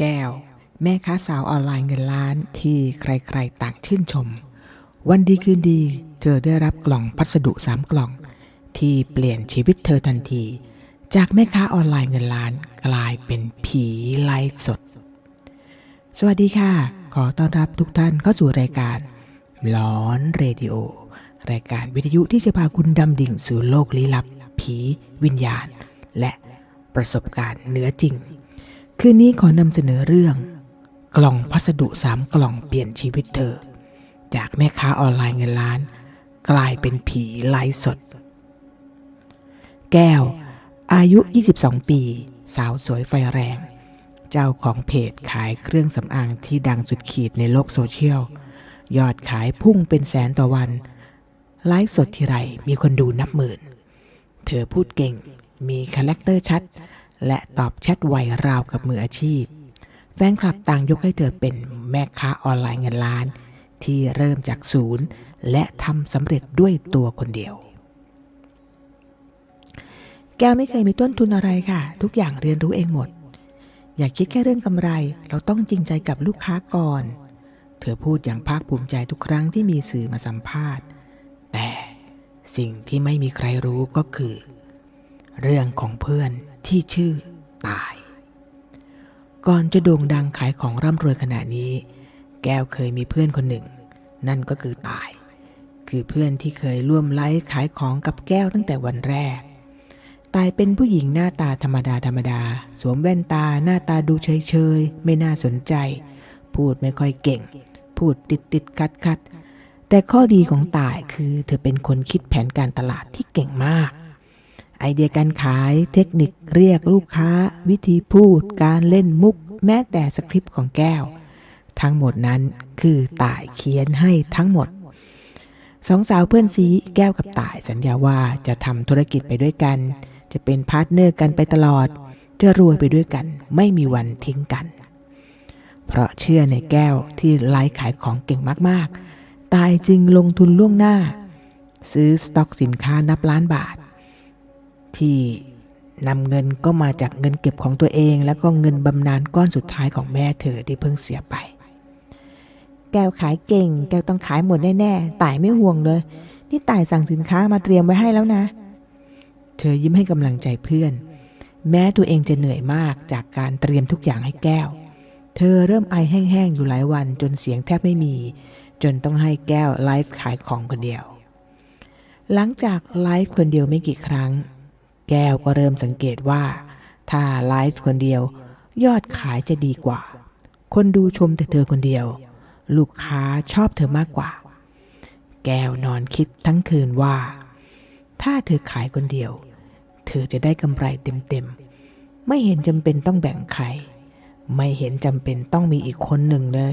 แก้ว แม่ค้าสาวออนไลน์เงินล้านที่ใครๆต่างชื่นชม วันดีคืนดี เธอได้รับกล่องพัสดุสามกล่อง ที่เปลี่ยนชีวิตเธอทันที จากแม่ค้าออนไลน์เงินล้านกลายเป็นผีไลฟ์สด สวัสดีค่ะ ขอต้อนรับทุกท่านเข้าสู่รายการหลอนเรดิโอ รายการวิทยุที่จะพาคุณดำดิ่งสู่โลกลี้ลับ ผีวิญญาณ และประสบการณ์เหนือจริง คืนนี้ขอนำเสนอเรื่อง กล่องพัสดุสามกล่องเปลี่ยนชีวิตเธอ จากแม่ค้าออนไลน์เงินล้าน กลายเป็นผีไลฟ์สด แก้ว อายุ 22 ปี สาวสวยไฟแรง เจ้าของเพจขายเครื่องสำอางที่ดังสุดขีดในโลกโซเชียล ยอดขายพุ่งเป็นแสนต่อวัน ไลฟ์สดทีไรมีคนดูนับหมื่น เธอพูดเก่งมีคาแรคเตอร์ชัด และตอบแชทไวราวกับมืออาชีพ แฟนคลับต่างยกให้เธอเป็นแม่ค้าออนไลน์เงินล้าน ที่เริ่มจากศูนย์ และทำสำเร็จด้วยตัวคนเดียว แก้วไม่เคยมีต้นทุนอะไรค่ะ ทุกอย่างเรียนรู้เองหมด อย่าคิดแค่เรื่องกำไร เราต้องจริงใจกับลูกค้าก่อน เธอพูดอย่างภาคภูมิใจทุกครั้งที่มีสื่อมาสัมภาษณ์ แต่สิ่งที่ไม่มีใครรู้ก็คือ เรื่องของเพื่อน ที่ชื่อตาย ก่อนจะโด่งดังขายของร่ำรวยขนาดนี้ แก้วเคยมีเพื่อนคนหนึ่ง นั่นก็คือตาย คือเพื่อนที่เคยร่วมไลฟ์ขายของกับแก้วตั้งแต่วันแรก ตายเป็นผู้หญิงหน้าตาธรรมดาธรรมดา สวมแว่นตาหน้าตาดูเฉยเฉยไม่น่าสนใจ พูดไม่ค่อยเก่ง พูดติดติดคัดคัดแต่ข้อดีของตายคือเธอเป็นคนคิดแผนการตลาดที่เก่งมาก ไอเดียการขายเทคนิคเรียกลูกค้า วิธีพูด การเล่นมุก แม้แต่สคริปต์ของแก้ว ทั้งหมดนั้นคือต่ายเขียนให้ทั้งหมดสองสาวเพื่อนซีแก้วกับต่ายสัญญาว่าจะทำธุรกิจไปด้วยกัน จะเป็นพาร์ทเนอร์กันไปตลอด จะรวยไปด้วยกัน ไม่มีวันทิ้งกัน เพราะเชื่อในแก้วที่ไลฟ์ขายของเก่งมากๆ ตายจึงลงทุนล่วงหน้า ซื้อสต็อกสินค้านับล้านบาท ที่นำเงินก็มาจากเงินเก็บของตัวเอง แล้วก็เงินบำนาญก้อนสุดท้ายของแม่เธอที่เพิ่งเสียไป แก้วขายเก่ง แก้วต้องขายหมดแน่ๆต่ายไม่ห่วงเลย นี่ต่ายสั่งสินค้ามาเตรียมไว้ให้แล้วนะ เธอยิ้มให้กำลังใจเพื่อน แม้ตัวเองจะเหนื่อยมากจากการเตรียมทุกอย่างให้แก้ว เธอเริ่มไอแห้งๆอยู่หลายวันจนเสียงแทบไม่มี จนต้องให้แก้วไลฟ์ขายของคนเดียว หลังจากไลฟ์คนเดียวไม่กี่ครั้ง แก้วก็เริ่มสังเกตว่า ถ้าไลฟ์คนเดียว ยอดขายจะดีกว่า คนดูชมแต่เธอคนเดียว ลูกค้าชอบเธอมากกว่า แก้วนอนคิดทั้งคืนว่า ถ้าเธอขายคนเดียว เธอจะได้กำไรเต็มๆ ไม่เห็นจำเป็นต้องแบ่งใคร ไม่เห็นจำเป็นต้องมีอีกคนหนึ่งเลย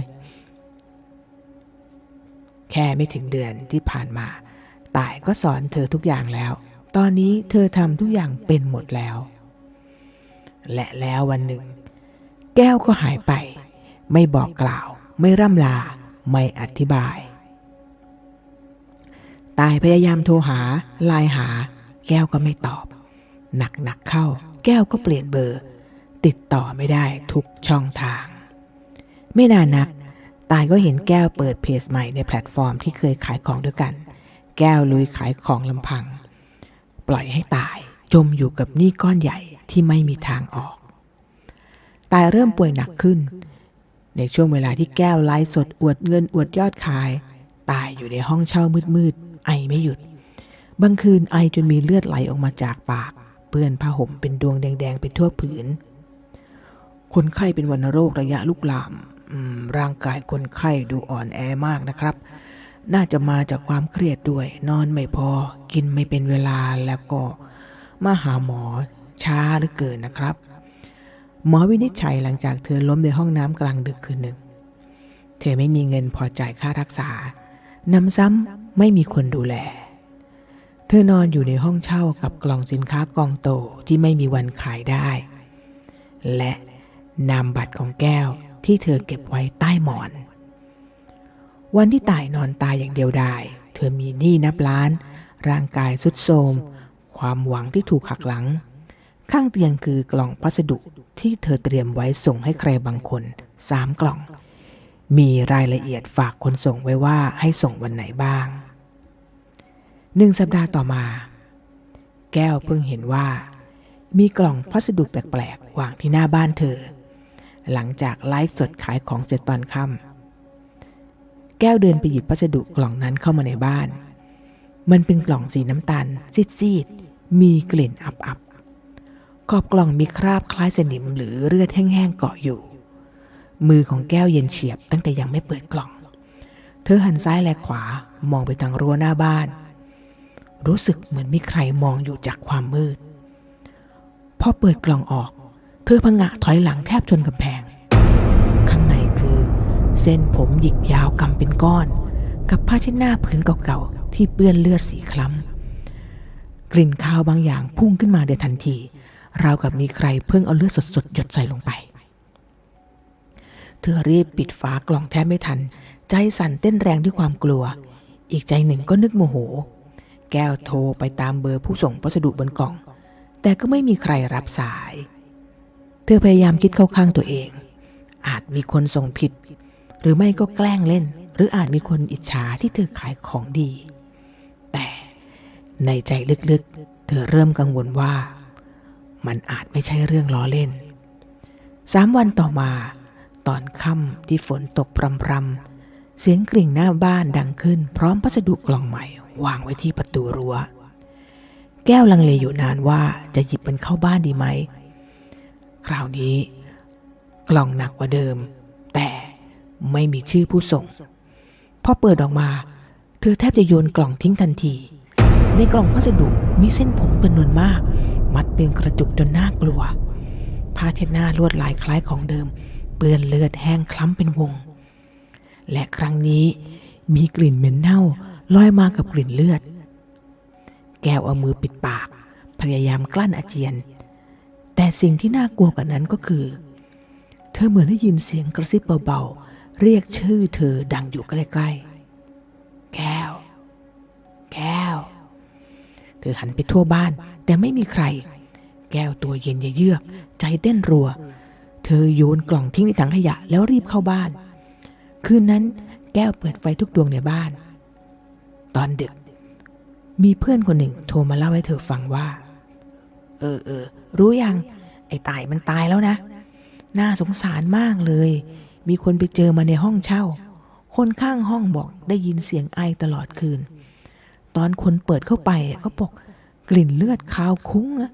แค่ไม่ถึงเดือนที่ผ่านมา ตายก็สอนเธอทุกอย่างแล้ว ตอนนี้เธอทำทุกอย่างเป็นหมดแล้ว และแล้ววันหนึ่ง แก้วก็หายไป ไม่บอกกล่าว ไม่ร่ำลา ไม่อธิบาย ตายพยายามโทรหาไลน์หา แก้วก็ไม่ตอบ หนักหนักๆเข้า แก้วก็เปลี่ยนเบอร์ ติดต่อไม่ได้ทุกช่องทาง ไม่นานนัก ตายก็เห็นแก้วเปิดเพจใหม่ในแพลตฟอร์มที่เคยขายของด้วยกัน แก้วลุยขายของลำพัง ปล่อยให้ตาย จมอยู่กับหนี้ก้อนใหญ่ที่ไม่มีทางออก ตายเริ่มป่วยหนักขึ้น ในช่วงเวลาที่แก้วไลฟ์สดอวดเงินอวดยอดขาย ตายอยู่ในห้องเช่ามืดๆไอไม่หยุด บางคืนไอจนมีเลือดไหลออกมาจากปาก เปื้อนผ้าห่มเป็นดวงแดงๆไปทั่วผืน คนไข้เป็นวัณโรคระยะลุกลามอืมร่างกายคนไข้ดูอ่อนแอมากนะครับ น่าจะมาจากความเครียดด้วย นอนไม่พอ กินไม่เป็นเวลาแล้วก็มาหาหมอช้าเหลือเกินนะครับ หมอวินิจฉัยหลังจากเธอล้มในห้องน้ำกลางดึกคืนหนึ่ง เธอไม่มีเงินพอจ่ายค่ารักษานำซ้ำไม่มีคนดูแล เธอนอนอยู่ในห้องเช่ากับกล่องสินค้ากองโตที่ไม่มีวันขายได้ และนามบัตรของแก้วที่เธอเก็บไว้ใต้หมอน วันที่ตายนอนตายอย่างเดียวดาย เธอมีหนี้นับล้าน ร่างกายสุดโทรม ความหวังที่ถูกหักหลัง ข้างเตียงคือกล่องพัสดุที่เธอเตรียมไว้ส่งให้ใครบางคนสามกล่อง มีรายละเอียดฝากคนส่งไว้ว่าให้ส่งวันไหนบ้าง หนึ่งสัปดาห์ต่อมา แก้วเพิ่งเห็นว่า มีกล่องพัสดุแปลกๆวางที่หน้าบ้านเธอ หลังจากไลฟ์สดขายของเสร็จตอนค่ำ แก้วเดินไปหยิบพัสดุกล่องนั้นเข้ามาในบ้าน มันเป็นกล่องสีน้ำตาลซีดๆ มีกลิ่นอับๆ ขอบกล่องมีคราบคล้ายสนิมหรือเลือดแห้งๆเกาะอยู่ มือของแก้วเย็นเฉียบตั้งแต่ยังไม่เปิดกล่อง เธอหันซ้ายและขวามองไปทางรั้วหน้าบ้าน รู้สึกเหมือนมีใครมองอยู่จากความมืด พอเปิดกล่องออก เธอพังะถอยหลังแทบชนกำแพง ส้นผมหยิกยาวกำเป็นก้อน กับผ้าเช็ดหน้าผืนเก่าๆที่เปื้อนเลือดสีคล้ำกลิ่นคาวบางอย่างพุ่งขึ้นมาเดยทันที ราวกับมีใครเพิ่งเอาเลือดสดๆหยดใส่ลงไป เธอรีบปิดฝากล่องแทบไม่ทัน ใจสั่นเต้นแรงด้วยความกลัว อีกใจหนึ่งก็นึกโมโห แก้วโทรไปตามเบอร์ผู้ส่งพัสดุบนกล่อง แต่ก็ไม่มีใครรับสาย เธอพยายามคิดเข้าข้างตัวเองอาจมีคนส่งผิด หรือไม่ก็แกล้งเล่น หรืออาจมีคนอิจฉาที่เธอขายของดี แต่ในใจลึกๆ เธอเริ่มกังวลว่า มันอาจไม่ใช่เรื่องล้อเล่นสามวันต่อมา ตอนค่ำที่ฝนตกพรำๆเสียงกริ่งหน้าบ้านดังขึ้น พร้อมพัสดุกล่องใหม่ วางไว้ที่ประตูรั้ว แก้วลังเลอยู่นานว่าจะหยิบมันเข้าบ้านดีไหม คราวนี้ กล่องหนักกว่าเดิม แต่ ไม่มีชื่อผู้ส่ง พอเปิดออกมา เธอแทบจะโยนกล่องทิ้งทันที ในกล่องพัสดุมีเส้นผมจำนวนมาก มัดเป็นกระจุกจนน่ากลัว ผ้าเช็ดหน้าลวดลายคล้ายของเดิม เปื้อนเลือดแห้งคล้ำเป็นวง และครั้งนี้มีกลิ่นเหม็นเน่าลอยมากับกลิ่นเลือด แก้วเอามือปิดปาก พยายามกลั้นอาเจียน แต่สิ่งที่น่ากลัวกว่านั้นก็คือ เธอเหมือนได้ยินเสียงกระซิบเบาๆ เรียกชื่อเธอดังอยู่ใกล้ๆ แก้ว แก้ว เธอหันไปทั่วบ้าน แต่ไม่มีใคร แก้วตัวเย็นเยือก ใจเต้นรัว เธอโยนกล่องทิ้งในถังขยะแล้วรีบเข้าบ้าน คืนนั้นแก้วเปิดไฟทุกดวงในบ้าน ตอนดึก มีเพื่อนคนหนึ่งโทรมาเล่าให้เธอฟังว่า เออเออรู้ยัง ไอ้ตายมันตายแล้วนะ น่าสงสารมากเลย มีคนไปเจอมาในห้องเช่า คนข้างห้องบอกได้ยินเสียงไอตลอดคืน ตอนคนเปิดเข้าไปเขาบอกกลิ่นเลือดคาวคุ้งนะ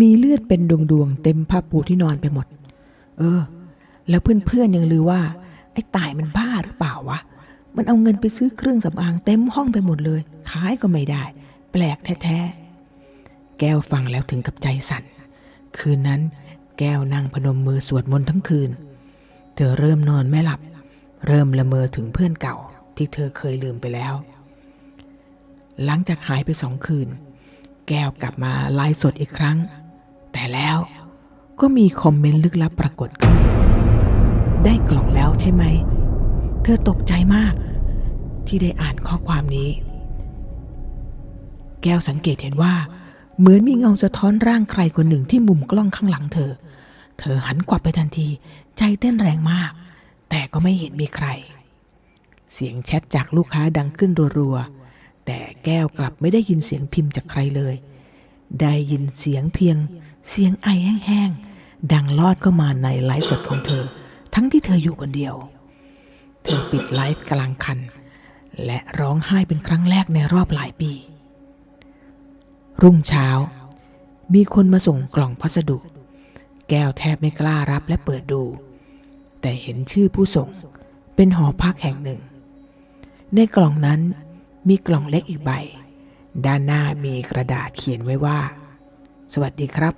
มีเลือดเป็นดวงๆเต็มผ้าปูที่นอนไปหมด เออ แล้วเพื่อนๆยังลือว่า ไอ้ตายมันบ้าหรือเปล่าวะ มันเอาเงินไปซื้อเครื่องสำอางเต็มห้องไปหมดเลย ขายก็ไม่ได้ แปลกแท้ๆ แก้วฟังแล้วถึงกับใจสั่น คืนนั้น แก้วนั่งพนมมือสวดมนต์ทั้งคืน เธอเริ่มนอนไม่หลับ เริ่มละเมอถึงเพื่อนเก่าที่เธอเคยลืมไปแล้ว หลังจากหายไปสองคืน แก้วกลับมาไลฟ์สดอีกครั้ง แต่แล้วก็มีคอมเมนต์ลึกลับปรากฏขึ้น ได้กล่องแล้วใช่ไหม เธอตกใจมาก ที่ได้อ่านข้อความนี้ แก้วสังเกตเห็นว่า เหมือนมีเงาสะท้อนร่างใครคนหนึ่งที่มุมกล้องข้างหลังเธอ เธอหันกลับไปทันที ใจเต้นแรงมาก แต่ก็ไม่เห็นมีใคร เสียงแชทจากลูกค้าดังขึ้นรัวๆ แต่แก้วกลับไม่ได้ยินเสียงพิมพ์จากใครเลย ได้ยินเสียงเพียง เสียงไอแห้งๆ ดังลอดเข้ามาในไลฟ์สดของเธอ ทั้งที่เธออยู่คนเดียว เธอปิดไลฟ์กลางคัน และร้องไห้เป็นครั้งแรกในรอบหลายปี รุ่งเช้า มีคนมาส่งกล่องพัสดุ แก้วแทบไม่กล้ารับและเปิดดู แต่เห็นชื่อผู้ส่งเป็นหอพักแห่งหนึ่ง ในกล่องนั้นมีกล่องเล็กอีกใบ ด้านหน้ามีกระดาษเขียนไว้ว่า สวัสดีครับ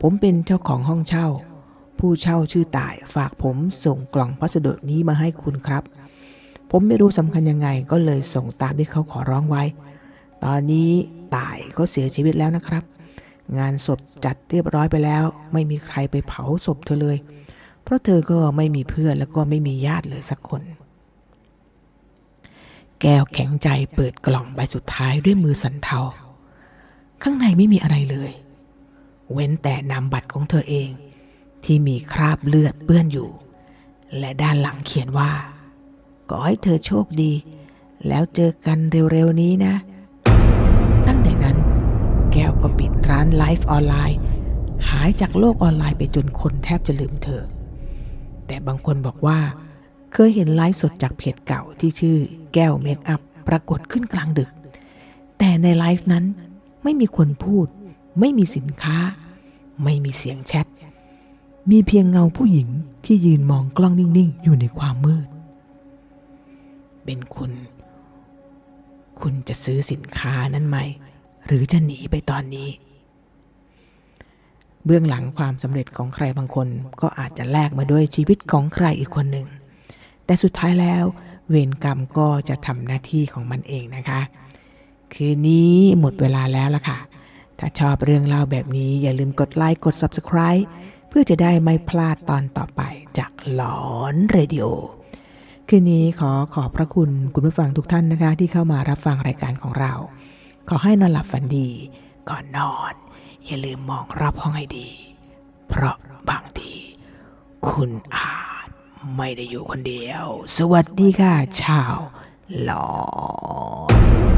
ผมเป็นเจ้าของห้องเช่า ผู้เช่าชื่อต่ายฝากผมส่งกล่องพัสดุนี้มาให้คุณครับ ผมไม่รู้สำคัญยังไงก็เลยส่งตามที่เขาขอร้องไว้ ตอนนี้ต่ายก็เสียชีวิตแล้วนะครับ งานศพจัดเรียบร้อยไปแล้ว ไม่มีใครไปเผาศพเธอเลย เพราะเธอก็ไม่มีเพื่อนแล้วก็ไม่มีญาติเลยสักคน แก้วแข็งใจเปิดกล่องใบสุดท้ายด้วยมือสันเทา ข้างในไม่มีอะไรเลย เว้นแต่นามบัตรของเธอเอง ที่มีคราบเลือดเปื้อนอยู่ และด้านหลังเขียนว่าขอให้เธอโชคดี แล้วเจอกันเร็วๆนี้นะ ก้วก็ปิดร้านไลฟ์ออนไลน์ หายจากโลกออนไลน์ไปจนคนแทบจะลืมเธอ แต่บางคนบอกว่า เคยเห็นไลฟ์สดจากเพจเก่าที่ชื่อแก้วเมคอัพปรากฏขึ้นกลางดึก แต่ในไลฟ์นั้นไม่มีคนพูด ไม่มีสินค้า ไม่มีเสียงแชท มีเพียงเงาผู้หญิงที่ยืนมองกล้องนิ่ง ๆ อยู่ในความมืด เป็นคุณ คุณจะซื้อสินค้านั้นไหม หรือจะหนีไปตอนนี้ เบื้องหลังความสำเร็จของใครบางคนก็อาจจะแลกมาด้วยชีวิตของใครอีกคนหนึ่ง แต่สุดท้ายแล้วเวรกรรมก็จะทำหน้าที่ของมันเองนะคะ คืนนี้หมดเวลาแล้วล่ะค่ะ ถ้าชอบเรื่องเล่าแบบนี้อย่าลืมกดไลค์กด Subscribe เพื่อจะได้ไม่พลาดตอนต่อไปจากหลอนเรดิโอคืนนี้ขอขอบพระคุณคุณผู้ฟังทุกท่านนะคะ ที่เข้ามารับฟังรายการของเรา ขอให้นอนหลับฝันดี ก่อนนอน อย่าลืมมองรอบห้องให้ดี เพราะบางที คุณอาจไม่ได้อยู่คนเดียว สวัสดีค่ะชาวหลอน